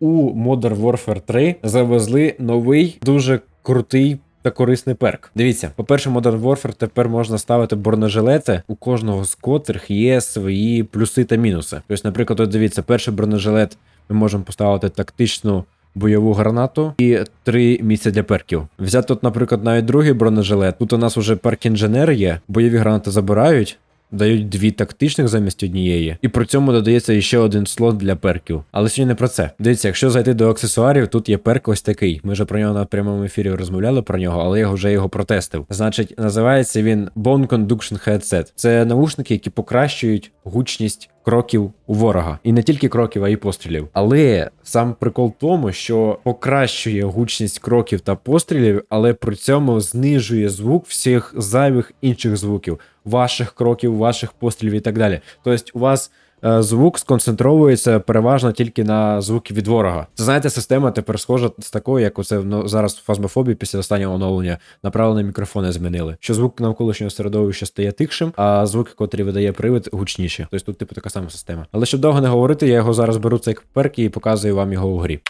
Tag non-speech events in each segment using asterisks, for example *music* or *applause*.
у Modern Warfare 3 завезли новий дуже крутий. Та корисний перк. Дивіться, по-перше, Modern Warfare тепер можна ставити бронежилети, у кожного з котрих є свої плюси та мінуси. Тобто, наприклад, от дивіться, перший бронежилет ми можемо поставити тактичну бойову гранату і три місця для перків. Взяти тут, наприклад, навіть другий бронежилет. Тут у нас уже перк інженер є, бойові гранати забирають. Дають дві тактичних замість однієї, і при цьому додається ще один слот для перків. Але сьогодні не про це. Дивіться, якщо зайти до аксесуарів, тут є перк ось такий. Ми вже про нього на прямому ефірі розмовляли про нього, але я вже його протестив. Значить, називається він Bone Conduction Headset. Це навушники, які покращують гучність кроків у ворога. І не тільки кроків, а й пострілів. Але сам прикол в тому, що покращує гучність кроків та пострілів, але при цьому знижує звук всіх зайвих інших звуків, ваших кроків, ваших пострілів і так далі. Тобто, у вас. Е, Звук сконцентровується переважно тільки на звуки від ворога. Це знаєте, система тепер схожа з такою, як оце ну, зараз в фазмофобії після останнього оновлення направлені мікрофони змінили. Що звук навколишнього середовища стає тихшим, а звуки, котрі видає привид, гучніші. Тобто тут, типу, така сама система. Але щоб довго не говорити, я його зараз беру цей перк і показую вам його у грі.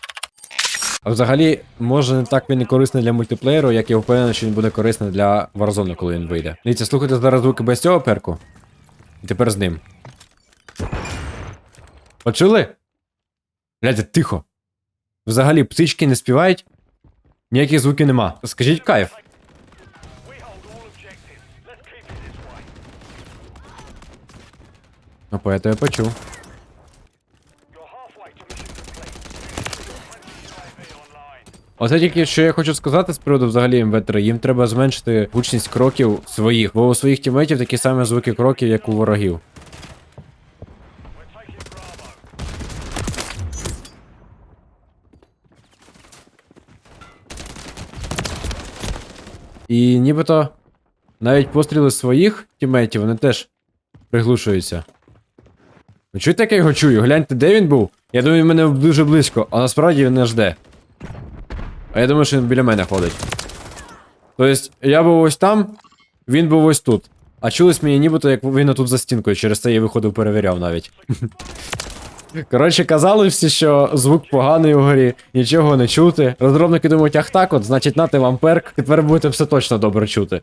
А взагалі, може не так він і корисний для мультиплеєру, як я впевнений, що він буде корисний для Warzone, коли він вийде. Дивіться, слухайте зараз звуки без цього перку. І тепер з ним. Почули? Глядя, тихо. Взагалі, птички не співають, ніяких звуків нема. Скажіть кайф. Ну, поето я почув. Оце тільки що я хочу сказати з приводу взагалі МВ3. Їм треба зменшити гучність кроків своїх, бо у своїх тімейтів такі самі звуки кроків, як у ворогів. І нібито навіть постріли своїх тімейтів вони теж приглушуються. Ви чуєте, як я його чую? Гляньте, де він був? Я думаю, він мене дуже близько, а насправді він не жде. А я думаю, що він біля мене ходить. Тобто, я був ось там, він був ось тут. А чулось мені нібито, як він тут за стінкою, через це я виходив, перевіряв навіть. *laughs* Коротше, казали всі, що звук поганий у грі, нічого не чути. Розробники думають, ах так от, значить нати вам перк, тепер будете все точно добре чути.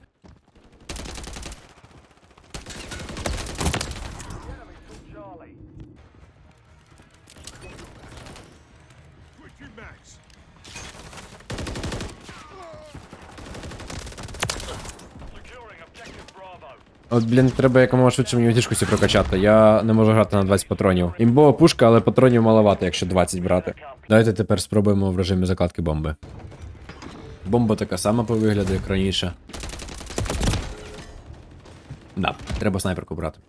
От, блін, треба якомога швидше мені цю прокачати. Я не можу грати на 20 патронів. Імбова пушка, але патронів маловато, якщо 20 брати. Давайте тепер спробуємо в режимі закладки бомби. Бомба така сама по вигляду, як раніше. Да, треба снайперку брати.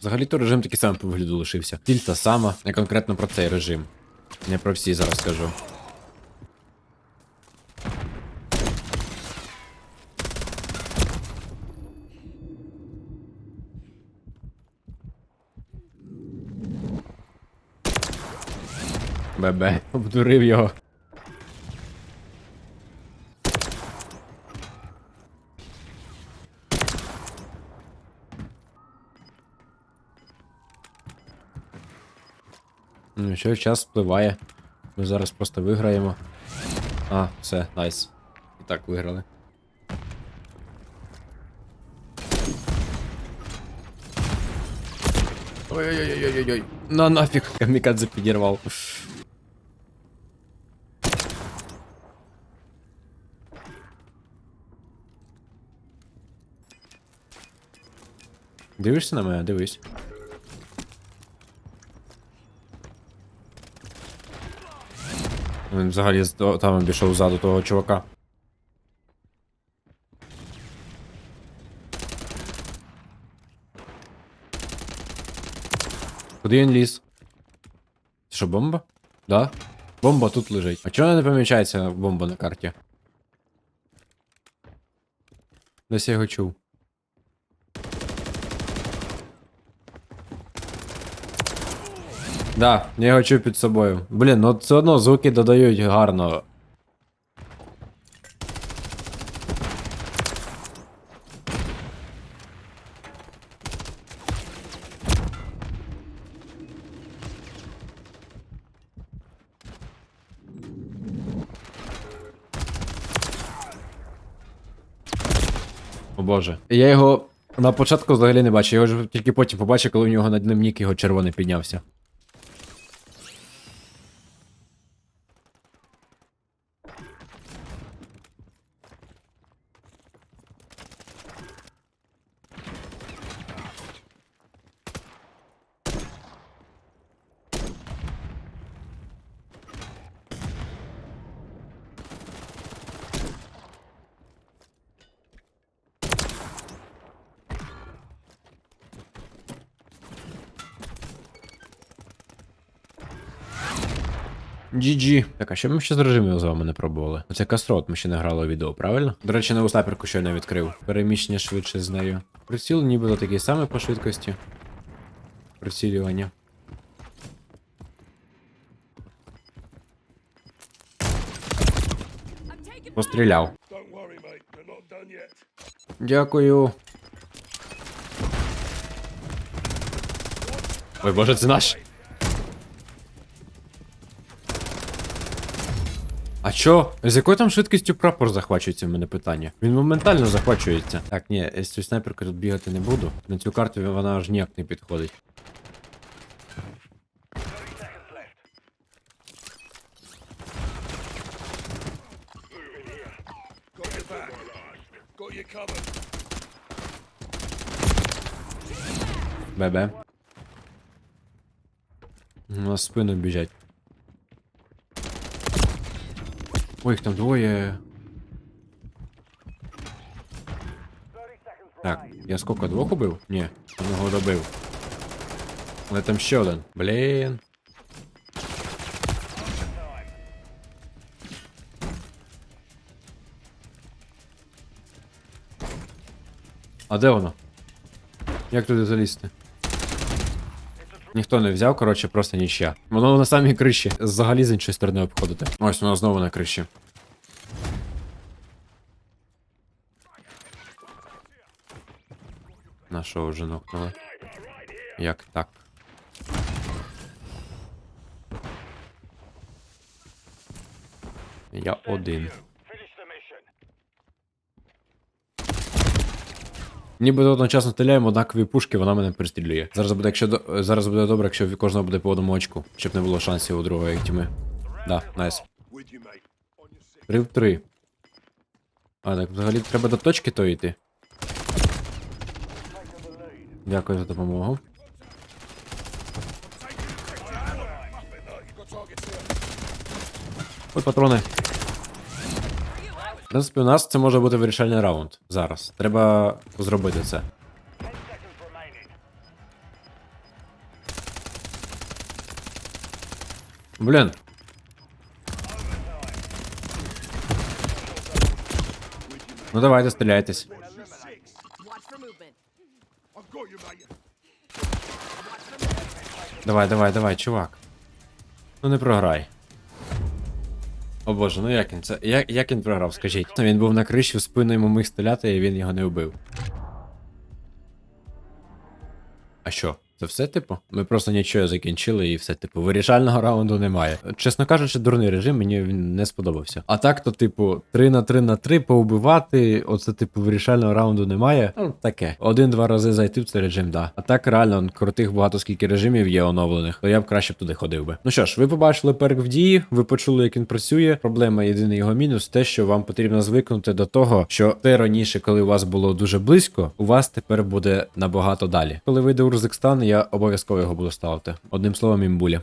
Взагалі-то режим такий самий по вигляду лишився. Ціль та сама, не конкретно про цей режим. Не про всі зараз скажу. Бебе, *laughs* обдурив його. Ну що, час спливає. Ми зараз просто виграємо. А, все, найс. І так виграли. Ой-ой-ой-ой-ой. На нафіг, камікадзе підірвав. Дивишся на мене? Дивись. Він взагалі там пішов ззаду того чувака. Куди він ліз? Це що, бомба? Да? Бомба тут лежить. А чого не помічається бомба на карті? Десь я його чув. Да, я його чую під собою. Блін, ну все одно звуки додають гарно. О боже. Я його на початку взагалі не бачу. я його тільки потім побачив, коли у нього над ним нік його червоний піднявся. GG. Так, а що ми ще з режимів з вами не пробували? Оце кастрот, ми ще не грали відео, правильно? До речі, нову снайперку щойно відкрив. Переміщення швидше з нею. Приціл нібито такий самий по швидкості. Прицілювання. Постріляв. Дякую. Ой, боже, це наш. А чо? З якою там швидкістю прапор захвачується, в мене питання? Він моментально захвачується. Так, ні, з цією снайперкою тут бігати не буду. На цю карту вона аж ніяк не підходить. Бебе. На спину біжать. Ой, їх там двоє. Так, я сколько двох убив? Ні, одного добив. Але там ще один. Блін. А де воно? Як туди залізти? Ніхто не взяв, коротше, просто нічия. Воно на самій криші. Взагалі з іншої сторони обходити. Ось воно знову на криші. Нашого вже нокнули. Як так? Я один. Ніби одночасно стріляємо однакові пушки, вона мене пристрілює. Зараз буде, якщо зараз буде добре, якщо в кожного буде по одному очку, щоб не було шансів у другої тіми. Да, найс. With you, mate. On your six. Три в три. А, так взагалі треба до точки то йти. Дякую за допомогу. Ой, патрони. В принципі, у нас це може бути вирішальний раунд зараз. Треба зробити це. Блін. Ну давайте стріляйтесь. Давай, давай, давай, чувак. Ну не програй. О боже, ну як він це. Як, як він програв, скажіть? Він був на криші, в спину йому міг стріляти, і він його не вбив. А що? Це все, типу? Ми просто нічого закінчили і все, типу, вирішального раунду немає. Чесно кажучи, дурний режим, мені він не сподобався. А так, то, типу, 3 на 3 на 3 поубивати, оце, типу, вирішального раунду немає. Ну, таке. Один-два рази зайти в цей режим, да. А так реально крутих багато скільки режимів є оновлених, то я б краще б туди ходив би. Ну що ж, ви побачили перк в дії, ви почули, як він працює. Проблема єдиний його мінус, те, що вам потрібно звикнути до того, що те раніше, коли у вас було дуже близько, у вас тепер буде набагато далі. Коли вийде Урзекстан, я обов'язково його буду ставити. Одним словом, імбуля.